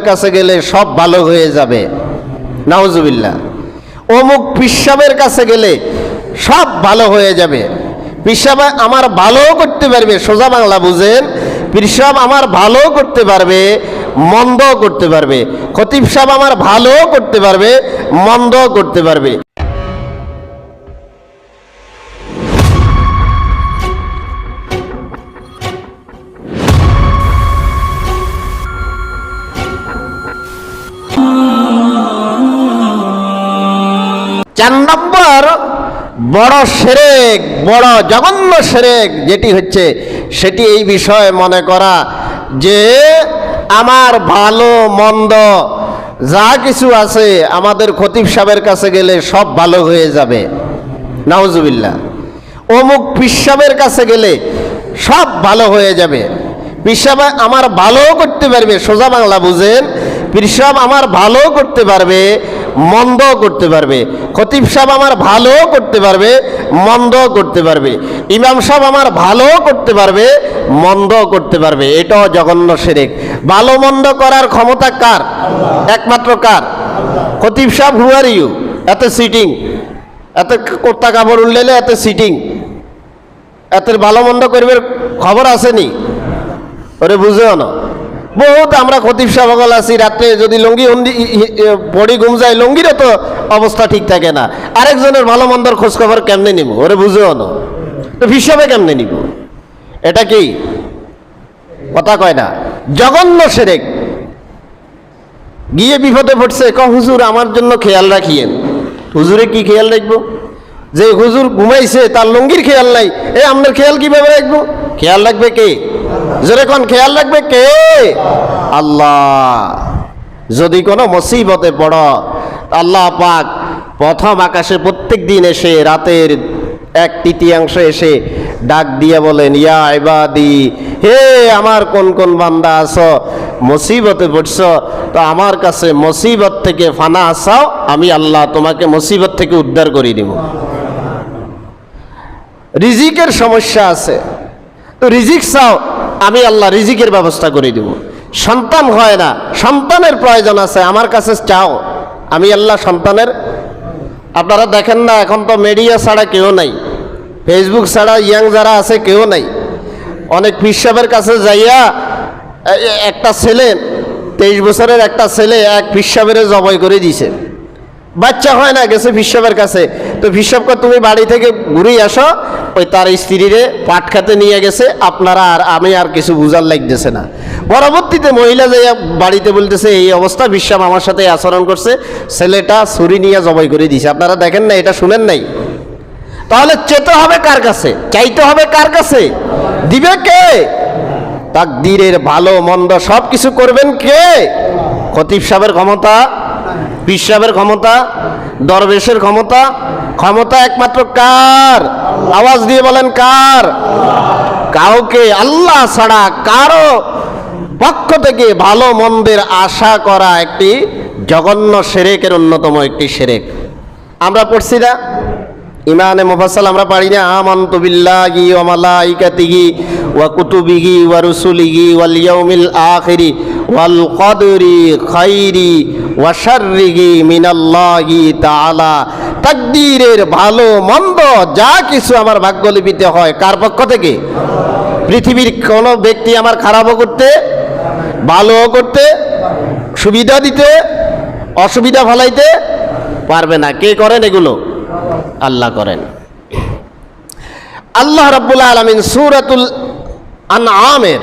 কাছে গেলে সব ভালো হয়ে যাবে। নাউজুবিল্লাহ। অমুক পিসাবের কাছে গেলে সব ভালো হয়ে যাবে। পিসাব আমার ভালো করতে পারবে, সোজা বাংলা বুঝেন। পিসাব আমার ভালো করতে পারবে মন্দ করতে পারবে। খতিব সাহেব আমার ভালো করতে পারবে মন্দ করতে পারবে। চার নম্বর, বড় সেরেক, বড় জঘন্য সেরেক যেটি হচ্ছে, সেটি এই বিষয়ে মনে করা যে আমার ভালো, মন্দ, যা কিছু আছে আমাদের খতিব সাহেবের কাছে গেলে সব ভালো হয়ে যাবে। নাউজুবিল্লাহ। অমুক পিসাবের কাছে গেলে সব ভালো হয়ে যাবে। পিসাব আমার ভালো করতে পারবে, সোজা বাংলা বুঝেন। পিসাব আমার ভালো করতে পারবে। মন্দ করতে পারবে। খতিব সাহেব আমার ভালো করতে পারবে মন্দ করতে পারবে। ইমাম সাহেব আমার ভালো করতে পারবে মন্দ করতে পারবে। এটাও জঘন্য সেরেক ভালো মন্দ করার ক্ষমতা কার? একমাত্র কার? খতিব সাহেব হু আর ইউ এত সিটিং এত কোর্তা কাপড় উঠলেলে এত সিটিং এত ভালো মন্দ করবে খবর আসেনি? ওরে বুঝেও না। বহুত আমরা খতিব সাহকল আছি, রাত্রে যদি লঙ্গি বডি ঘুম যায়, লঙ্গিরও তো অবস্থা ঠিক থাকে না। আরেকজনের ভালো মন্দর খোঁজ খবর কেমনে নিব? ওরে বুঝেও না। তো হিসাবে কেমনে নিব? এটা কি? কথা কয় না। জঘন্য সেরেক। গিয়ে বিপদে পড়ছে ক হুজুর, আমার জন্য খেয়াল রাখিয়েন। হুজুরে কি খেয়াল রাখব? যে হুজুর ঘুমাইছে, তার লঙ্গির খেয়াল নাই, এ আপনার খেয়াল কীভাবে রাখব? খেয়াল রাখবে কে? জোরে কোন, খেয়াল রাখবে কে? আল্লাহ। যদি কোনো মুসিবতে পড়ো, আল্লাহ পাক প্রথম আকাশে প্রত্যেক দিন এসে, রাতের এক তৃতীয়াংশ এসে ডাক দিয়ে বলেন, ইয়া ইবাদি, হে আমার কোন কোন বান্দা আছো, মুসিবতে পড়ছ, তো আমার কাছে মুসিবত থেকে ফানা আসাও, আমি আল্লাহ তোমাকে মুসিবত থেকে উদ্ধার করে দিব। রিজিকের সমস্যা আছে। রিজিক চাও, আমি আল্লাহ রিজিকের ব্যবস্থা করে দিব। সন্তান হয় না, সন্তানের প্রয়োজন আছে, আমার কাছে চাও। আমি আল্লাহ সন্তানের, আপনারা দেখেন না, এখন তো মিডিয়া ছাড়া কেউ নাই। ফেসবুক ছাড়া ইয়াং যারা আছে, কেউ নাই। অনেক পিসাবের কাছে যাইয়া একটা ছেলে, তেইশ বছরের একটা ছেলে এক পিসাবের জবাই করে দিছে। বাচ্চা হয় না, গেছে ফিসাবের কাছে। তো ফিসাবকে তুমি বাড়ি থেকে ঘুরেই আসো, ওই তার স্ত্রীরে পাট খাতে নিয়ে গেছে, আপনারা আর আমি আর কিছু বুঝার লাগতেছে না। পরবর্তীতে মহিলা যাইয়া বাড়িতে বলতেছে, এই অবস্থা বিশ্বাম আমার সাথে আচরণ করছে, ছেলেটা ছুরি নিয়ে জবাই করে দিছে। আপনারা দেখেন না, এটা শুনেন নাই? তাহলে চেতে হবে কার কাছে? চাইতে হবে কার কাছে? দিবে কে? তাক তাকদীরের ভালো, মন্দ সব কিছু করবেন কে? খতিব সাহেবের ক্ষমতা পিসাবের ক্ষমতা, দরবেশের ক্ষমতা ক্ষমতা একমাত্র কার? আওয়াজ দিয়ে বলেন কার? কাউকে, আল্লাহ ছাড়া কারও পক্ষ থেকে ভালো মন্দের আশা করা একটি জঘন্য সেরেকের অন্যতম একটি সেরেক। আমরা পড়ছি না? ইমানে মুফাসাল আমরা পারি না। আমন্তু বিল্লাহি ওয়া মালাইকাতিহি ওয়া কুতুবিহি ওয়া রুসুলিহি ওয়াল ইয়াউমিল আখিরি। কদরি খাইরি ওয়া শাররিহি মিনাল্লাহি তাকদীরের ভালো, মন্দ যা কিছু আমার ভাগ্যলিপিতে হয়, কার পক্ষ থেকে? পৃথিবীর কোনো ব্যক্তি আমার খারাপও করতে, ভালোও করতে, সুবিধা দিতে, অসুবিধা ফলাইতে পারবে না। কে করেন এগুলো? আল্লাহ করেন। আল্লাহ রাব্বুল আলামিন সূরাতুল আনআমের